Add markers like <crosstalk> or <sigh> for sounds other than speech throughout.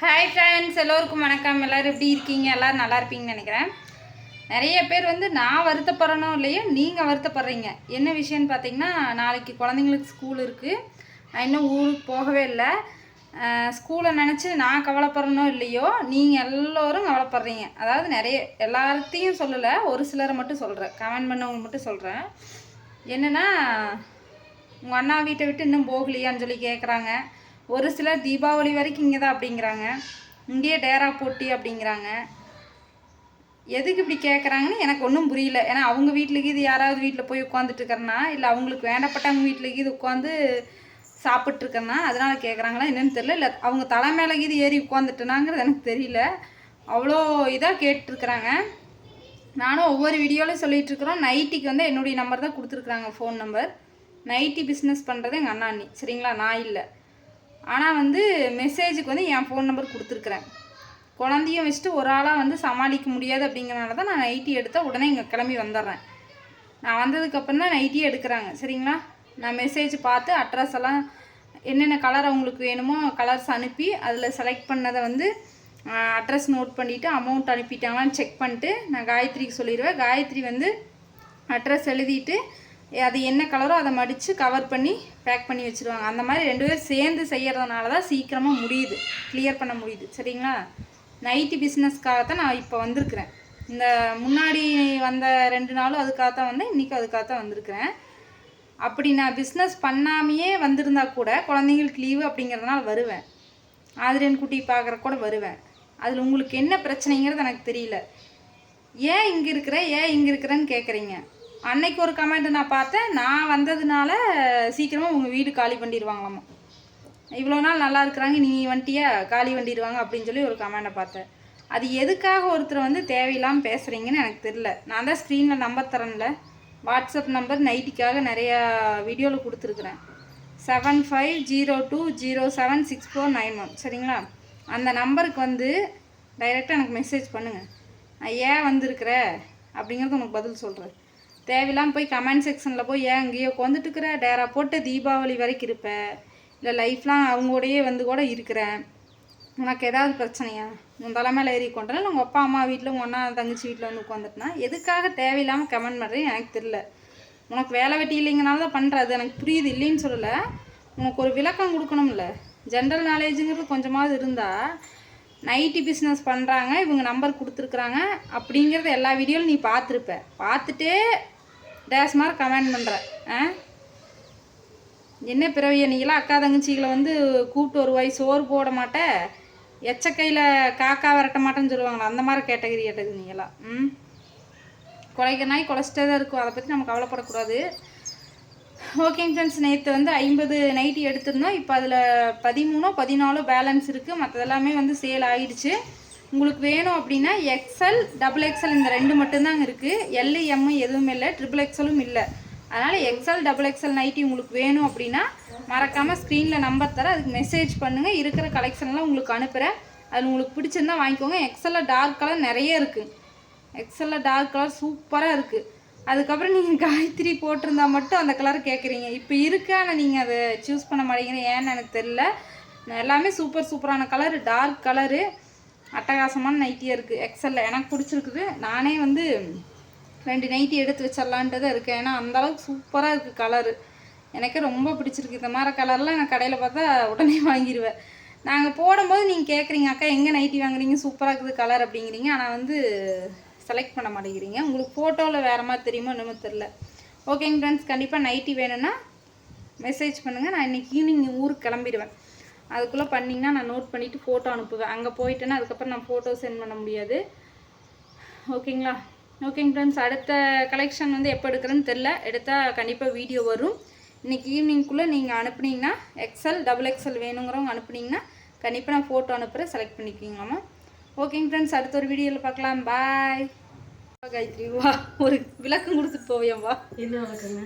Hi friends எல்லோருக்கும் வணக்கம். எல்லோரும் எப்படி இருக்கீங்க? எல்லோரும் நல்லா இருப்பீங்கன்னு நினைக்கிறேன். நிறைய பேர் வந்து நான் வருத்தப்படுறனோ இல்லையோ நீங்கள் வருத்தப்படுறீங்க. என்ன விஷயம்னு பார்த்தீங்கன்னா நாளைக்கு குழந்தைங்களுக்கு ஸ்கூல் இருக்குது நான் இன்னும் ஊருக்கு போகவே இல்லை. ஸ்கூலை நினச்சி நான் கவலைப்படுறனோ இல்லையோ நீங்கள் எல்லோரும் கவலைப்படுறீங்க. அதாவது நிறைய எல்லாத்தையும் சொல்லலை ஒரு சிலரை மட்டும் சொல்கிறேன் கமெண்ட் பண்ணவங்க மட்டும் சொல்கிறேன் என்னென்னா உங்கள் அண்ணா வீட்டை விட்டு இன்னும் போகலையான்னு சொல்லி கேட்குறாங்க ஒரு சிலர் தீபாவளி வரைக்கும் இங்கே தான் அப்படிங்கிறாங்க. இங்கேயே டேரா போட்டி அப்படிங்கிறாங்க. எதுக்கு இப்படி கேட்குறாங்கன்னு எனக்கு ஒன்றும் புரியல. ஏன்னா அவங்க வீட்டில் இது யாராவது வீட்டில் போய் உட்காந்துட்டு இருக்கிறனா இல்லை அவங்களுக்கு வேண்டப்பட்டவங்க வீட்டில் இது உட்காந்து சாப்பிட்ருக்கேன்னா அதனால் கேட்குறாங்களா என்னென்னு தெரியல. இல்லை அவங்க தலை மேலே இது ஏறி உட்காந்துட்டுனாங்கிறது எனக்கு தெரியல. அவ்வளோ இதாக கேட்டுருக்குறாங்க. நானும் ஒவ்வொரு வீடியோலையும் சொல்லிகிட்ருக்குறோம் நைட்டிக்கு வந்து என்னுடைய நம்பர் தான் கொடுத்துருக்குறாங்க ஃபோன் நம்பர் நைட்டி பிஸ்னஸ் பண்ணுறது எங்கள் அண்ணா அண்ணி சரிங்களா? நான் இல்லை. ஆனால் வந்து மெசேஜுக்கு வந்து என் ஃபோன் நம்பர் கொடுத்துருக்குறேன். குழந்தையும் வச்சுட்டு ஒரு ஆளாக வந்து சமாளிக்க முடியாது அப்படிங்கிறனால தான் நான் நைட்டி எடுத்தால் உடனே இங்கே கிளம்பி வந்துடுறேன் நான் வந்ததுக்கப்புறம் தான் நைட்டி எடுக்கிறாங்க. சரிங்களா? நான் மெசேஜ் பார்த்து அட்ரஸ் எல்லாம் என்னென்ன கலர் அவங்களுக்கு வேணுமோ கலர்ஸ் அனுப்பி அதில் செலக்ட் பண்ணதை வந்து அட்ரஸ் நோட் பண்ணிவிட்டு அமௌண்ட் அனுப்பிட்டாங்களான்னு செக் பண்ணிட்டு நான் காயத்ரிக்கு சொல்லிடுவேன். காயத்ரி வந்து அட்ரஸ் எழுதிட்டு அது என்ன கலரோ அதை மடித்து கவர் பண்ணி பேக் பண்ணி வச்சுருவாங்க. அந்த மாதிரி ரெண்டு பேரும் சேர்ந்து செய்கிறதுனால தான் சீக்கிரமாக முடியுது. கிளியர் பண்ண முடியுது. சரிங்களா? நைட்டி பிஸ்னஸ்க்காக தான் நான் இப்போ வந்திருக்கிறேன். இந்த முன்னாடி வந்த ரெண்டு நாளும் அதுக்காக தான் வந்தேன். இன்றைக்கும் அதுக்காக தான் வந்திருக்கிறேன். அப்படி நான் பிஸ்னஸ் பண்ணாமையே வந்திருந்தா கூட குழந்தைங்களுக்கு லீவு அப்படிங்கிறதுனால வருவேன். ஆதிரியன் குட்டி பார்க்குற கூட வருவேன். அதில் உங்களுக்கு என்ன பிரச்சனைங்கிறது எனக்கு தெரியல. ஏன் இங்கே இருக்கிற ஏன் இங்கே இருக்கிறேன்னு கேட்குறீங்க அன்னைக்கு ஒரு கமெண்ட் நான் பார்த்தேன். நான் வந்ததுனால சீக்கிரமாக உங்கள் வீடு காலி பண்ணிடுவாங்களாமா. இவ்வளோ நாள் நல்லா இருக்கிறாங்க நீ வந்துட்டியா காலி பண்ணிடுவாங்க அப்படின்னு சொல்லி ஒரு கமெண்ட்டை பார்த்தேன். அது எதுக்காக ஒருத்தர் வந்து தேவையில்லாமல் பேசுகிறீங்கன்னு எனக்கு தெரில நான் தான் ஸ்க்ரீனில் நம்பர் தரேன்ல. வாட்ஸ்அப் நம்பர் நைட்டிக்காக நிறையா வீடியோவில் கொடுத்துருக்குறேன். Seven five zero two zero seven six four nine one சரிங்களா? அந்த நம்பருக்கு வந்து டைரெக்டாக எனக்கு மெசேஜ் பண்ணுங்கள் நான் ஏன் வந்திருக்கிற? அப்படிங்கிறது உனக்கு பதில் சொல்கிறேன் தேவையில்லாமல் போய் கமெண்ட் செக்ஷனில் போய் ஏன் அங்கேயோ உட்காந்துட்டுருக்குற டேரா போட்டு தீபாவளி வரைக்கும் இருப்பேன் இல்லை லைஃப்லாம் அவங்களோடையே வந்து கூட இருக்கிறேன் உனக்கு ஏதாவது பிரச்சனையா? உன் தலைமையில் மேலே ஏறி கொண்டனா இல்லை உங்கள் அப்பா அம்மா வீட்டில் உங்கள் அண்ணா தங்கச்சி வீட்டில் வந்து உட்காந்துட்டுனா எதுக்காக தேவையில்லாமல் கமெண்ட் பண்ணுறேன் எனக்கு தெரில உனக்கு வேலை வெட்டி இல்லைங்கனால தான் பண்ணுறது எனக்கு புரியுது இல்லைன்னு சொல்லலை. உனக்கு ஒரு விளக்கம் கொடுக்கணும்ல. ஜென்ரல் நாலேஜுங்கிறது கொஞ்சமாவது இருந்தால் நைட்டி பிஸ்னஸ் பண்ணுறாங்க இவங்க நம்பர் கொடுத்துருக்குறாங்க அப்படிங்கிறத எல்லா வீடியோவிலும் நீ பார்த்துருப்ப. பார்த்துட்டே டேஸ் மாதிரி கமெண்ட் பண்ணுற ஆ? என்ன பிறவிய நீங்களாம் அக்கா தங்கச்சிகளை வந்து கூப்பிட்டு வருவாய் சோறு போட மாட்டேன் எச்சக்கையில் காக்கா விரட்ட மாட்டேன்னு சொல்லுவாங்களா அந்த மாதிரி கேட்டகரி கேட்டது நீங்களாம் ம்? குலைக்க நாய் குலைச்சிட்டே தான் இருக்கும். அதை பற்றி நம்ம கவலைப்படக்கூடாது. ஓகேங்க ஃப்ரெண்ட்ஸ் நேற்று வந்து ஐம்பது நைட்டி எடுத்திருந்தோம். இப்போ அதில் பதிமூணோ பதினாலோ பேலன்ஸ் இருக்குது மற்றதெல்லாமே வந்து சேல் ஆகிடுச்சு உங்களுக்கு வேணும் அப்படின்னா எக்ஸல் டபுள் எக்ஸல் இந்த ரெண்டு மட்டும்தாங்க இருக்குது எல் எம்மு எதுவும் இல்லை ட்ரிபிள் எக்ஸலும் இல்லை. அதனால் எக்ஸல் டபுள் எக்ஸல் நைட்டி உங்களுக்கு வேணும் அப்படின்னா மறக்காமல் ஸ்க்ரீனில் நம்பர் தர அதுக்கு மெசேஜ் பண்ணுங்கள் இருக்கிற கலெக்ஷன்லாம் உங்களுக்கு அனுப்புகிறேன் அது உங்களுக்கு பிடிச்சிருந்தா வாங்கிக்கோங்க. எக்ஸலில் டார்க் கலர் நிறைய இருக்குது எக்ஸலில் டார்க் கலர் சூப்பராக இருக்குது அதுக்கப்புறம் நீங்கள் காயத்ரி போட்டிருந்தா மட்டும் அந்த கலர் கேட்குறீங்க இப்போ இருக்கு ஆனால் நீங்கள் அதை சூஸ் பண்ண மாட்டேங்கிறீங்க. ஏன்னு எனக்கு தெரில எல்லாமே சூப்பர் சூப்பரான கலர் டார்க் கலரு அட்டகாசமான நைட்டியாக இருக்குது எக்ஸலில் எனக்கு பிடிச்சிருக்குது. நானே வந்து ரெண்டு நைட்டி எடுத்து வச்சிடலான்ட்டு தான் இருக்கேன். ஏன்னா அந்தளவுக்கு சூப்பராக இருக்குது கலரு எனக்கே ரொம்ப பிடிச்சிருக்கு. இந்த மாதிரி கலர்லாம் நான் கடையில் பார்த்தா உடனே <laughs> வாங்கிடுவேன் நாங்கள் போடும்போது நீங்கள் கேட்குறீங்க அக்கா எங்கே நைட்டி வாங்குறீங்க? சூப்பராக இருக்குது கலர் அப்படிங்கிறீங்க. ஆனால் வந்து செலக்ட் பண்ண மாட்டேங்கிறீங்க. உங்களுக்கு ஃபோட்டோவில் வேறு மாதிரி தெரியுமோ என்னமோ தெரில ஓகேங்க ஃப்ரெண்ட்ஸ் கண்டிப்பாக நைட்டி வேணும்னா மெசேஜ் பண்ணுங்கள் நான் இன்றைக்கி ஈவினிங் ஊருக்கு கிளம்பிடுவேன். அதுக்குள்ளே பண்ணிங்கன்னா நான் நோட் பண்ணிவிட்டு ஃபோட்டோ அனுப்புவேன். அங்கே போயிட்டேன்னா அதுக்கப்புறம் நான் ஃபோட்டோ சென்ட் பண்ண முடியாது. ஓகேங்களா ஓகேங்க ஃப்ரெண்ட்ஸ் அடுத்த கலெக்ஷன் வந்து எப்போ எடுக்கிறேன்னு தெரில எடுத்தால் கண்டிப்பாக வீடியோ வரும். இன்றைக்கி ஈவினிங்குள்ளே நீங்கள் அனுப்புனீங்கன்னா எக்ஸல் டபுள் எக்ஸல் வேணுங்கிறவங்க அனுப்புனீங்கன்னா கண்டிப்பாக நான் ஃபோட்டோ அனுப்புகிறேன் செலக்ட் பண்ணிக்கிங்களாமா ஓகேங்க ஃப்ரெண்ட்ஸ் அடுத்த ஒரு வீடியோவில் பார்க்கலாம். பாய் காயத்ரி வா. ஒரு விளக்கம் கொடுத்துட்டு போவியா என்ன வழக்கங்க?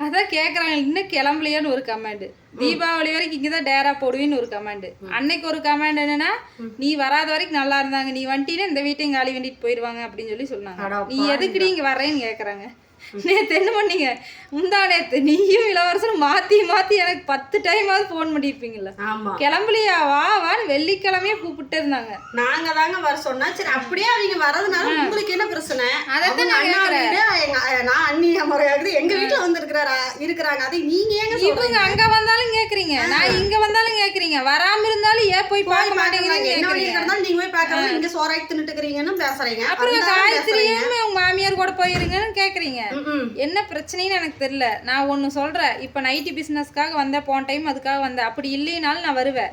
அதான் கேட்குறாங்க இன்னும் கிளம்பலையான்னு ஒரு கமெண்ட் தீபாவளி வரைக்கும் இங்கே தான் டேரா போடுவேன்னு ஒரு கமெண்ட் அன்னைக்கு ஒரு கமெண்ட் என்னன்னா நீ வராத வரைக்கும் நல்லா இருந்தாங்க நீ வந்துட்டீங்கன்னா இந்த வீட்டையும் காலி வண்டிட்டு போயிடுவாங்க அப்படின்னு சொல்லி சொன்னாங்க. நீ எதுக்குடி இங்கே வர்றேன்னு கேட்குறாங்க நேத்து என்ன பண்ணீங்க? முந்தா நேத்து நீயும் இளவரசரும் மாத்தி மாத்தி எனக்கு பத்து டைமாவது ஃபோன் பண்ணியிருப்பீங்கல்ல ஆமா. கிளம்பலையா? வா வான்னு வெள்ளிக்கிழமையே கூப்பிட்டு இருந்தாங்க. நாங்க தாங்க வர சொன்னா சரி அப்படியே அவங்க வரதுனால உங்களுக்கு என்ன பிரச்சனை? அதைத்தான் அவங்க நான் அண்ணா முறையாகுது எங்க வீட்டுல வந்து இருக்கிறாரா இருக்கிறாங்க. அதை நீங்க ஏங்க இவங்க அங்க வந்தாலும் கேக்குறீங்க. நான் இங்க வந்தாலும் கேக்குறீங்க. வராம இருந்தாலும் ஏன் போய் பார்க்க மாட்டேங்கிறீங்க என்ன பண்ணிருந்தாலும் நீங்க போய் பார்க்காம இங்க சோறாக்கி தின்னுட்டு இருக்கிறீங்கன்னு பேசுறீங்க. அப்புறம். காயத்ரியும் உங்க மாமியார் கூட போயிருங்கன்னு கேக்குறீங்க. என்ன பிரச்சனைன்னு எனக்கு தெரியல. நான் ஒன்று சொல்கிறேன் இப்போ நைட்டி பிஸ்னஸ்க்காக வந்தேன் போன டைம் அதுக்காக வந்தேன். அப்படி இல்லைனாலும் நான் வருவேன்.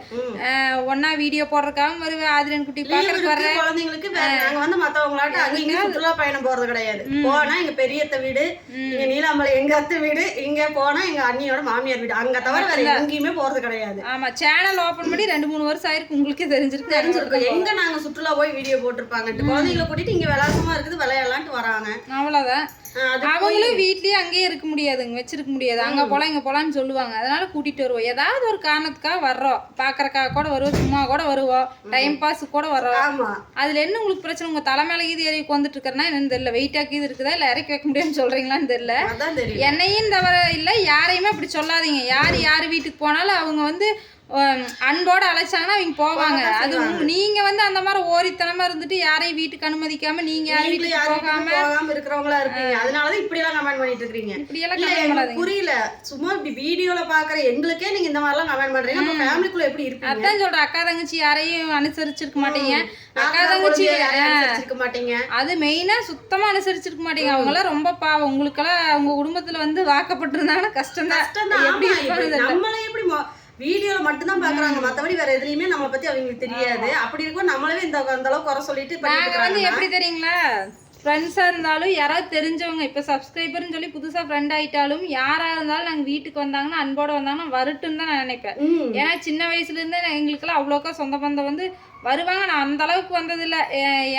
ஒண்ணா வீடியோ போடுறதுக்காகவும் வருவேன். ஆதிரன் குட்டி இருக்கு, வர்றேன். குழந்தைங்களுக்கு நாங்க வந்து மத்தவங்களாட்ட அங்க இங்க சுற்றுலா பயணம் போறது கிடையாது. போனா எங்க பெரியத்த வீடு இங்க நீலாம்பலை எங்க அத்தை வீடு இங்க போனா எங்க அண்ணியோட மாமியார் வீடு. அங்க தவிர வேற எங்கேயுமே போறது கிடையாது. ஆமா சேனல் ஓப்பன் பண்ணி ரெண்டு மூணு வருஷம் ஆயிருக்கு. உங்களுக்கே தெரிஞ்சிருக்கு. தெரிஞ்சிருக்கும் எங்க நாங்க சுற்றுலா போய் வீடியோ போட்டிருப்பாங்க? குழந்தைங்களை கூட்டிட்டு இங்க விளாசமா இருக்குது விளையாடலான்ட்டு வராங்க. அது அவங்களும் வீட்லயே அங்கேயே இருக்க முடியாதுங்க வச்சிருக்க முடியாது. அங்க போலாம் இங்க போலாம்னு சொல்லுவாங்க. அதனால கூட்டிட்டு வருவோம். ஏதாவது ஒரு காரணத்துக்காக வர்றோம். பாக்குறக்காக கூட வருவோம் சும்மா கூட வருவோம். டைம் பாஸ் கூட வர்றோம். அதுல என்ன உங்களுக்கு பிரச்சனை? உங்க தலைமையில கீது ஏறி உட்காந்துட்டு இருக்கிறனா என்னன்னு தெரியல. வெயிட்டா கீது இருக்குதா? இல்ல இறக்கி வைக்க முடியும்னு சொல்றீங்களான்னு தெரியல. என்னையும் தவிர இல்ல யாரையுமே அப்படி சொல்லாதீங்க. யார் யார் வீட்டுக்கு போனாலும் அவங்க வந்து அன்போட அழைச்சாங்கன்னா அவங்க போவாங்க. அது நீங்க வந்து அந்த மாதிரி ஓரித்தனமா இருந்துட்டு யாரையும் வீட்டுக்கு அனுமதிக்காம நீங்க யார் நீங்களும் வீட்டுக்கு போகாம இருக்கிறவங்களா இருப்பீங்க. அதனாலதான் இப்படி எல்லாம் கமெண்ட் பண்ணிட்டு இருக்கீங்க இப்படி எல்லாம் புரியல. சும்மா இப்படி வீடியோல பாக்குற எங்களுக்கே நீங்க இந்த மாதிரி எல்லாம் கமெண்ட் பண்றீங்க. அப்ப ஃபேமிலிக்குள்ள எப்படி இருப்பீங்க? அதான் சொல்றேன். அக்கா தங்கச்சி யாரையும் அனுசரிச்சிருக்க மாட்டீங்க. அக்கா தங்கச்சி அனுசரிச்சிருக்க மாட்டீங்க. அது மெயினா சுத்தமா அனுசரிச்சிருக்க மாட்டீங்க. அவங்க எல்லாம் ரொம்ப பாவம். உங்களுக்கெல்லாம் உங்க குடும்பத்துல வந்து வாக்கப்பட்டிருந்தாங்கன்னா கஷ்டம் தான் எப்படி நம்மளே எப்படி வீடியோல மட்டும் தான் பாக்குறாங்க. மத்தபடி வேற எதுலயுமே நம்ம பத்தி அவங்களுக்கு தெரியாது. அப்படி இருக்கும். நம்மளவே இந்த அந்த அளவுக்கு குறை சொல்லிட்டு வந்து எப்படி தெரியுங்களா? ஃப்ரெண்ட்ஸாக இருந்தாலும் யாராவது தெரிஞ்சவங்க இப்போ சப்ஸ்கிரைபர்னு சொல்லி புதுசாக ஃப்ரெண்ட் ஆயிட்டாலும் யாராக இருந்தாலும் நாங்கள் வீட்டுக்கு வந்தாங்கன்னா அன்போட வந்தாங்கன்னா வரட்டுன்னு தான் நான் நினைப்பேன். ஏன்னா சின்ன வயசுலேருந்தே எங்களுக்கெல்லாம் அவ்வளோக்கா சொந்த பந்தம் வந்து வருவாங்க. நான் அந்த அளவுக்கு வந்ததில்லை.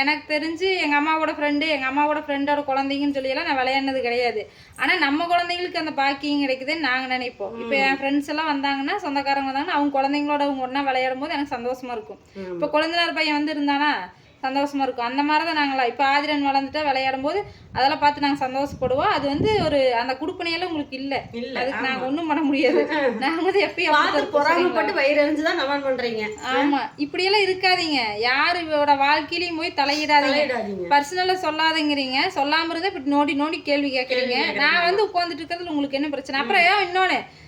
எனக்கு தெரிஞ்சு எங்கள் அம்மாவோட ஃப்ரெண்டு எங்கள் அம்மாவோட ஃப்ரெண்டோட குழந்தைங்கன்னு சொல்லியெல்லாம் நான் விளையாடினது கிடையாது. ஆனால் நம்ம குழந்தைங்களுக்கு அந்த பாக்கியம் கிடைக்குதுன்னு நாங்கள் நினைப்போம். இப்போ என் ஃப்ரெண்ட்ஸ் எல்லாம் வந்தாங்கன்னா சொந்தக்காரங்க வந்தாங்கன்னா அவங்க குழந்தைங்களோட அவங்க ஒன்றா விளையாடும் போது எனக்கு சந்தோஷமா இருக்கும். இப்போ குழந்தைனார் பையன் வந்து இருந்தானா சந்தோஷமா இருக்கும். அந்த மாதிரி தான் நாங்களா இப்போ ஆதிரன் வளர்ந்துட்டா விளையாடும் போது அதெல்லாம் பார்த்து நாங்கள் சந்தோஷப்படுவோம். அது வந்து ஒரு அந்த குடுப்பனையெல்லாம் உங்களுக்கு இல்லை. இல்ல அதுக்கு. நாங்கள் ஒன்றும் பண்ண முடியாது. <laughs> நாங்கள் வந்து எப்பயும்? பொறாமப்பட்டு வயிறு எரிஞ்சுதான் கமெண்ட் பண்றீங்க. ஆமா. இப்படியெல்லாம் இருக்காதீங்க. யாரோட வாழ்க்கையிலயும் போய் தலையிடாதீங்க. தலையிடாதீங்க. பர்சனலா சொல்லாதீங்கிறீங்க. சொல்லாம இருந்தா இப்படி நோண்டி நோண்டி கேள்வி கேட்குறீங்க. நான் வந்து உட்காந்துட்டு இருக்கிறதுல உங்களுக்கு என்ன பிரச்சனை? அப்புறம் ஏன் இன்னொன்னு? அஹ்,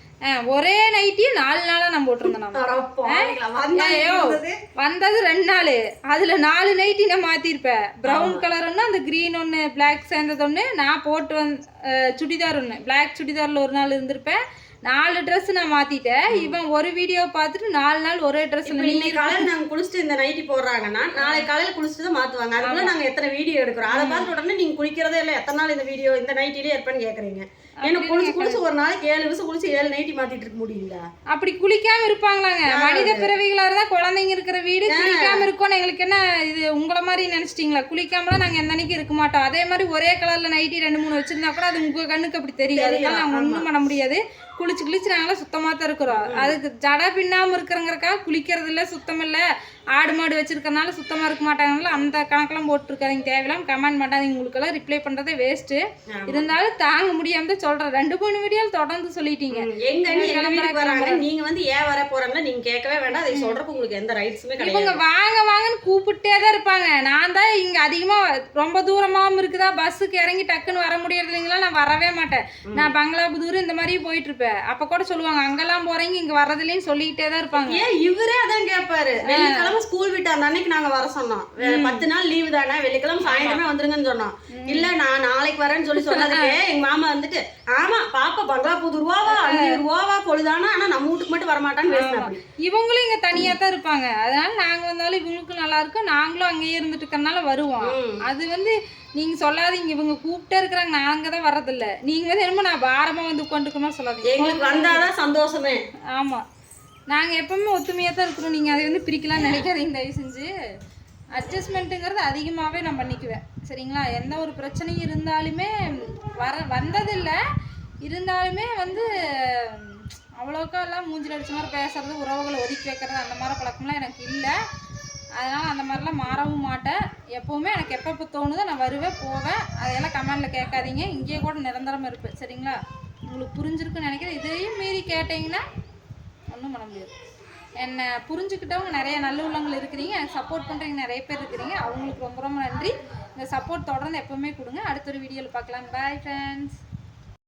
ஒரே நைட்டியும் நாலு நாளா நம்ம போட்டிருந்தோம் நம்ம அட பாவிங்களா, வந்தா ஐயோ. இருந்தது. வந்தது ரெண்டு நாள். அதுல நாலு நைட்டி நான் மாத்திருப்பேன் ப்ரௌன் கலர் ஒன்று அந்த க்ரீன் ஒன்று பிளாக் சேர்ந்தது ஒன்று நான் போட்டு வந் சுடிதார் ஒன்று பிளாக் சுடிதார்ல ஒரு நாள் இருந்திருப்பேன் நாலு Dress நான் மாத்திட்டேன். இவன் ஒரு வீடியோ பார்த்துட்டு நாலு நாள் ஒரே ட்ரெஸ்ல இன்னைக்கு காலையில நாங்க குளிச்சுட்டு இந்த நைட்டி போடுறாங்கன்னா நாளை காலையில குளிச்சுட்டு தான் மாத்துவாங்க. அதுக்குள்ள நாங்க எத்தனை வீடியோ எடுக்கிறோம்? அதை பார்த்த உடனே நீங்க குளிக்கிறதே இல்ல. எத்தனை நாள் இந்த வீடியோ இந்த நைட்டிலே இருப்பேன்னு கேக்குறீங்க. ஏன்னா குளிச்சு குளிச்சு ஒரு நாளைக்கு ஏழு நிமிஷம் குளிச்சு ஏழு நைட்டி மாத்திட்டு இருக்க முடியல அப்படி குளிக்காம இருப்பாங்களாங்க. மனித பிறவிகளா இருந்தா குழந்தைங்க இருக்கிற வீடு குளிக்காம இருக்கோம்னு எங்களுக்கு என்ன இது உங்களை மாதிரி நினைச்சிட்டீங்களா? குளிக்காமலாம் நாங்க எந்த அன்னைக்கு இருக்க மாட்டோம். அதே மாதிரி ஒரே கலர்ல நைட்டி ரெண்டு மூணு வச்சிருந்தா கூட அது உங்க கண்ணுக்கு அப்படி தெரியாது. நாங்க ஒண்ணும் பண்ண முடியாது. குளிச்சு குளிச்சு நாங்களாம் சுத்தமா தான் இருக்கிறோம் அதுக்கு ஜட பின்னாம இருக்கிறங்கிறக்காக குளிக்கிறது இல்ல சுத்தம் இல்ல ஆடு மாடு வச்சிருக்கறனால சுத்தமா இருக்க மாட்டாங்கல்ல அந்த கணக்கெல்லாம் போட்டுருக்காதீங்க. தேவையில்லாம கமெண்ட் பண்ணாதீங்க. உங்களுக்கெல்லாம் ரிப்ளை பண்றதே வேஸ்ட் ஆமா. இருந்தாலும் தாங்க முடியாம தான் சொல்றேன். ரெண்டு மூணு வீடியோ தொடர்ந்து சொல்லிட்டீங்க. எங்க அண்ணி எங்க கிளம்புறேன், வீட்டுக்கு வராங்க. நீங்க வந்து ஏன் வர போறாங்களா நீங்க கேட்கவே வேண்டாம். அதை சொல்றதுக்கு உங்களுக்கு எந்த ரைட்ஸுமே இவங்க கிடையாது. வாங்க வாங்கன்னு கூப்பிட்டே தான் இருப்பாங்க. நான் தான் இங்க அதிகமா ரொம்ப தூரமாவும் இருக்குதா? பஸ்ஸுக்கு இறங்கி டக்குன்னு வர முடியறது இல்லைங்களா? நான் வரவே மாட்டேன். நான் பங்களாபுதூர் இந்த மாதிரி போயிட்டு இருப்பேன். அப்ப கூட சொல்லுவாங்க அங்கெல்லாம் போறீங்க இங்க வர்றதுலன்னு சொல்லிக்கிட்டே தான் இருப்பாங்க. ஏன் இவரே அதான் கேட்பாரு வெள்ளிக்கிழமை ஸ்கூல் விட்டு அந்த அன்னைக்கு நாங்க வர சொன்னோம். பத்து நாள் லீவு தானே வெள்ளிக்கிழமை சாயந்தரமே வந்துருங்கன்னு சொன்னோம். இல்ல நான் நாளைக்கு வரேன்னு சொல்லி சொன்னதுக்கு எங்க மாமா வந்துட்டு ஆமா பாப்பா பங்களாபுதூர் ரூபாவா அஞ்சு ரூபாவா பொழுதானா ஆனா நம்ம வீட்டுக்கு மட்டும் வரமாட்டான்னு பேசினேன் இவங்களும் இங்க தனியா தான் இருப்பாங்க. அதனால நாங்க வந்தாலும் இவங்களுக்கும் நல்லா இருக்கும். நாங்களும் அங்கேயே இருந்துட்டு இருக்கறனால வருவோம். அது வந்து நீங்க சொல்லாதீங்க இவங்க கூப்பிட்டே இருக்கிறாங்க. நாங்க தான் வர்றதில்ல. நீங்க வந்து என்னமோ நான் பாரமா வந்து உட்காந்துருக்கணும் சொல்லாதீங்க. எங்களுக்கு வந்தாதான் சந்தோஷமே. ஆமா. நாங்க எப்பவுமே ஒத்துமையா தான் இருக்கிறோம். நீங்க அதை வந்து பிரிக்கலாம் நினைக்காதீங்க தயவு செஞ்சு. அட்ஜஸ்ட்மெண்ட்டுங்கிறது அதிகமாகவே நான் பண்ணிக்குவேன். சரிங்களா? எந்த ஒரு பிரச்சனையும் இருந்தாலுமே வர வந்ததில்லை. இருந்தாலுமே வந்து அவ்வளோக்கா எல்லாம் மூஞ்சில் அடிச்ச மாதிரி பேசுறது உறவுகளை ஒதுக்கி வைக்கிறது அந்த மாதிரி பழக்கம்லாம் எனக்கு இல்லை. அதனால் அந்த மாதிரிலாம் மாறவும் மாட்டேன். எப்போவுமே எனக்கு எப்பப்போ தோணுதோ நான் வருவேன் போவேன். அதையெல்லாம் கமெண்டில் கேட்காதீங்க. இங்கேயே கூட நிரந்தரம் இருப்பேன். சரிங்களா? உங்களுக்கு புரிஞ்சிருக்குன்னு நினைக்கிறேன். இதையும் மீறி கேட்டிங்கன்னா ஒன்றும் பண்ண முடியாது. என்னை புரிஞ்சுக்கிட்டவங்க நிறைய நல்ல உள்ளவங்கள் இருக்கிறீங்க. எனக்கு சப்போர்ட் பண்ணுறீங்க நிறைய பேர் இருக்கிறீங்க. அவங்களுக்கு ரொம்ப ரொம்ப நன்றி. இந்த சப்போர்ட் தொடர்ந்து எப்போவுமே கொடுங்க. அடுத்த ஒரு வீடியோவில் பார்க்கலாம். Bye friends